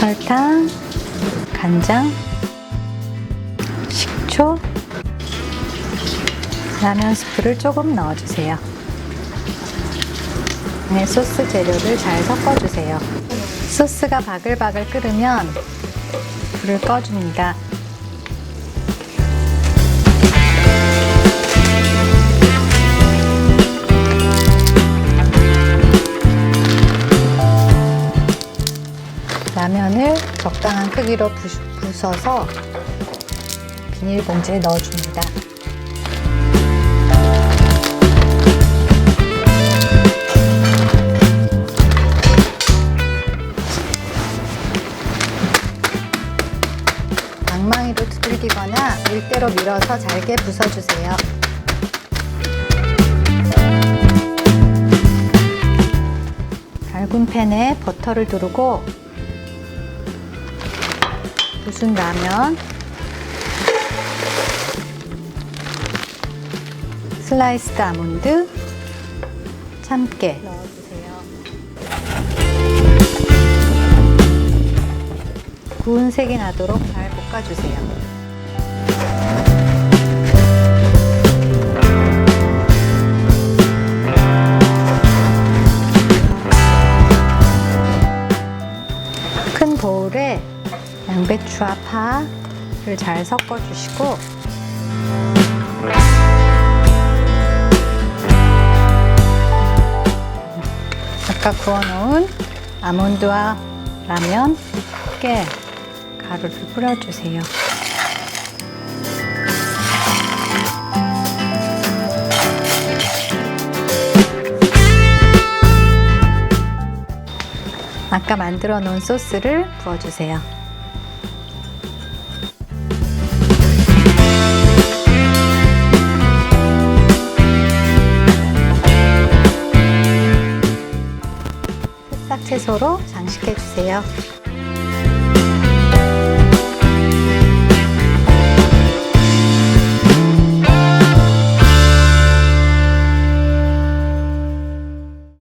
설탕, 간장, 식초, 라면 스프를 조금 넣어주세요. 네, 소스 재료를 잘 섞어주세요. 소스가 바글바글 끓으면 불을 꺼줍니다. 라면을 적당한 크기로 부- 부숴서 비닐봉지에 넣어줍니다. 방망이로 두들기거나 밀대로 밀어서 잘게 부숴주세요. 달군 팬에 버터를 두르고 부순 라면 슬라이스드 아몬드 참깨 구운 색이 나도록 잘 볶아주세요. 큰 보울에 양배추와 파를 잘 섞어주시고 아까 구워놓은 아몬드와 라면, 깨, 가루를 뿌려주세요. 아까 만들어 놓은 소스를 부어주세요. 새싹 채소로 장식해 주세요.